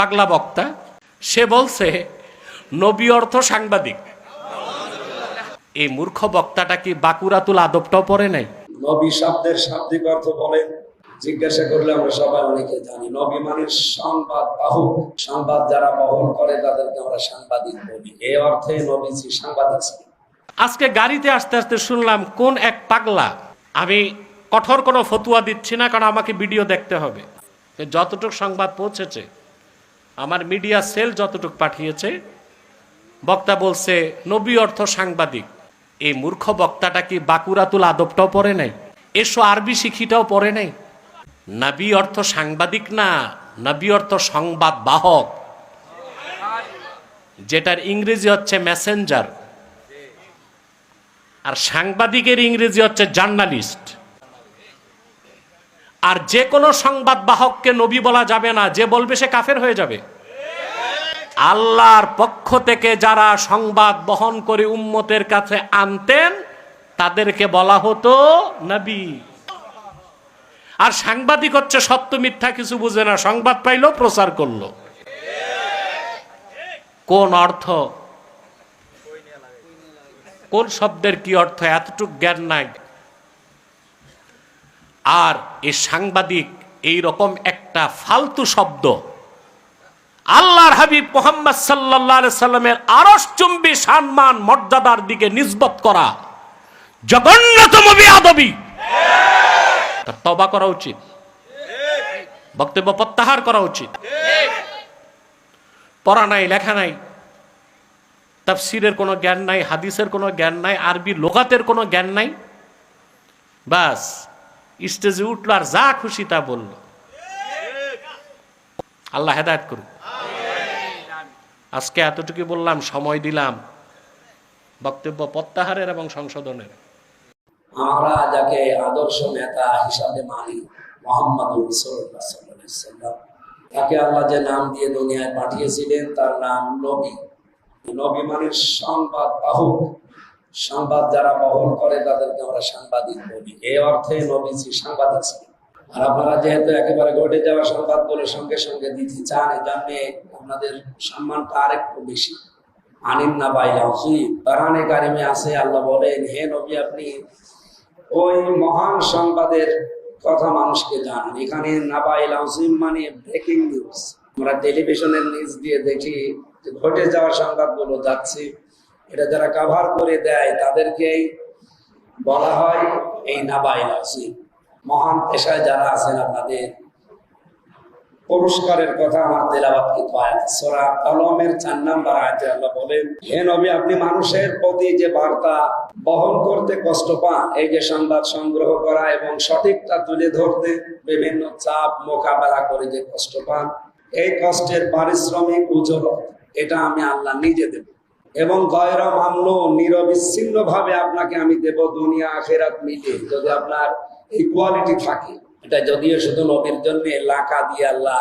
পাগলা বক্তা সে বলছে নবী অর্থ সাংবাদিক। এই মূর্খ বক্তাটা কি বাকুরাতুল আদবটাও পড়ে নাই? নবী শব্দের শাব্দিক অর্থ বলেন জিজ্ঞাসা করলে আমরা সবাই অনেকে জানি নবী মানে সংবাদ বাহক সংবাদ যারা বহন করে তাদেরকে আমরা সাংবাদিক বলি। এই অর্থে নবীজি সাংবাদিক ছিলেন। আজকে গাড়িতে আসতে আসতে শুনলাম কোন এক পাগলা? আমি কঠোর কোনো ফতুয়া দিচ্ছি না কারণ আমাকে ভিডিও দেখতে হবে। যতটুক সংবাদ পৌঁছেছে আমার মিডিয়া সেল যতটুক পাঠিয়েছে, বক্তা বলছে, নবী অর্থ সাংবাদিক। এই মূর্খ বক্তাটা কি বাকুরাতুল আদবটাও পড়ে নাই? এসো আরবি শিখিটাও পড়ে নাই? নবী অর্থ সাংবাদিক না, নবী অর্থ সংবাদ বাহক। যেটার ইংরেজি হচ্ছে মেসেঞ্জার আর সাংবাদিকের ইংরেজি হচ্ছে জার্নালিস্ট আর যে কোনো সংবাদ বাহককে নবী বলা যাবে না, যে বলবে সে কাফের হয়ে যাবে। আল্লাহর পক্ষ থেকে যারা সংবাদ বহন করে উম্মতের কাছে আনতেন, তাদেরকে বলা হতো নবী। আর সাংবাদিক হচ্ছে সত্য মিথ্যা কিছু বুঝে না, সংবাদ পাইলো প্রচার করল। কোন অর্থ? কোন শব্দের কি অর্থ? এতটুক জ্ঞান নাই। আর এই সাংবাদিক এই রকম একটা ফালতু শব্দ। আল্লাহর হাবিব মোহাম্মদ সাল্লাহ সাল্লামের আরস চুম্বি সম্মান, মর্যাদার দিকে নিসবত করা জঘন্যতম বিয়াদবি। তবা করা উচিত। বক্তব্য প্রত্যাহার করা উচিত। পড়া নাই, লেখা নাই, তাফসিরের কোনো জ্ঞান নাই, হাদিসের কোনো জ্ঞান নাই, আরবি লোকাতের কোনো জ্ঞান নাই। বাস। স্টেজে উঠল আর যা খুশি তা বলল। আল্লাহ হেদায়ত করুক। আজকে এতটুকু বললাম সময় দিলাম বক্তব্য প্রত্যাহারের এবং সংশোধনের। আমরা যাকে আদর্শ নেতা হিসাবে মানি মোহাম্মদ সাল্লাম তাকে আল্লাহ যে নাম দিয়ে দুনিয়ায় পাঠিয়েছিলেন তার নাম নবী। নবী মানে সংবাদ বাহক। সংবাদ যারা বহন করে তাদেরকে আমরা সাংবাদিক বলি। এই অর্থে নবীজি সাংবাদিক ছিলেন। আর আপনারা যেহেতু একেবারে ঘটে যাওয়া সংবাদগুলো সঙ্গে সঙ্গে দিতে চান, এই জন্যে আপনাদের সম্মানটা আরেকটু বেশি। আনিন না বাইলা তারানে কারিমে আছে, আল্লাহ বলেন, হে নবী আপনি ওই মহান সংবাদের কথা মানুষকে জানান। এখানে নাবাইল আজিম মানে ব্রেকিং নিউজ আমরা টেলিভিশনের নিউজ দিয়ে দেখি ঘটে যাওয়া সংবাদগুলো যাচ্ছে। এটা যারা কাভার করে দেয়, তাদেরকেই বলা হয় এই নাবাইল মহান পেশায় যারা আছেন আপনাদের, পুরস্কারের কথা আমার তেলাবাদ কিন্তু আয়াত? সোরা কলমের চার নাম্বার আয়াতে আল্লাহ বলেন, হে নবী, আপনি মানুষের প্রতি যে বার্তা বহন করতে কষ্ট পান, এই যে সংবাদ সংগ্রহ করা এবং সঠিকটা তুলে ধরতে বিভিন্ন চাপ, মোকাবেলা করে যে কষ্ট পান, এই কষ্টের পারিশ্রমিক উজ্জ্বল। এটা আমি আল্লাহ নিজে দেব। এবং গয়রা মামলো নিরবিচ্ছিন্ন ভাবে আপনাকে আমি দেব দুনিয়া আখেরাত মিলে যদি আপনার এই থাকে। এটা যদিও শুধু নবীর জন্য, লাকা দিয়ে আল্লাহ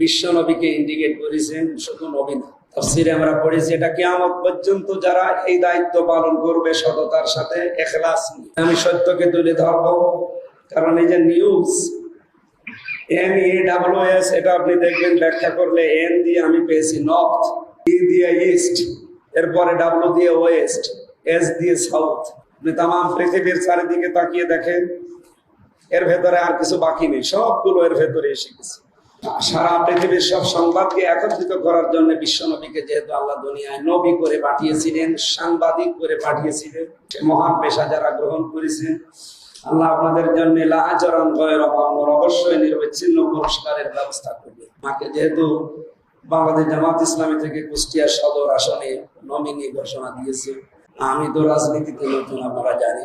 বিশ্ব নবীকে ইন্ডিকেট করেছেন, শুধু নবী না। তফসিরে আমরা পড়েছি, এটা কেয়ামত পর্যন্ত যারা এই দায়িত্ব পালন করবে সততার সাথে এখলাস। আমি সত্যকে তুলে ধরবো, কারণ এই যে news N A W S এটা আপনি দেখবেন, ব্যাখ্যা করলে এন দিয়ে আমি পেয়েছি নর্থ ই দিয়ে ইস্ট এরপরে ডাব্লিউ দিয়ে ওয়েস্ট এস দিয়ে সাউথ আপনি তাম পৃথিবীর চারিদিকে তাকিয়ে দেখেন, এর ভেতরে আর কিছু বাকি নেই। সবগুলো এর ভেতরে এসে গেছে। সারা পৃথিবীর সব সংবাদকে একত্রিত করার জন্য বিশ্ব নবীকে যেহেতু আল্লাহ দুনিয়ায় নবী করে পাঠিয়েছিলেন, সাংবাদিক করে পাঠিয়েছিলেন মহান পেশা যারা গ্রহণ করেছেন আল্লাহ আপনাদের জন্য লাচরণ গয়ের অবশ্যই নিরবিচ্ছিন্ন পুরস্কারের ব্যবস্থা করবে। মাকে যেহেতু বাংলাদেশ জামাত ইসলামী থেকে কুষ্টিয়া সদর আসনে নমিনি ঘোষণা দিয়েছে। আমি তো রাজনীতিতে নতুন, আপনারা জানি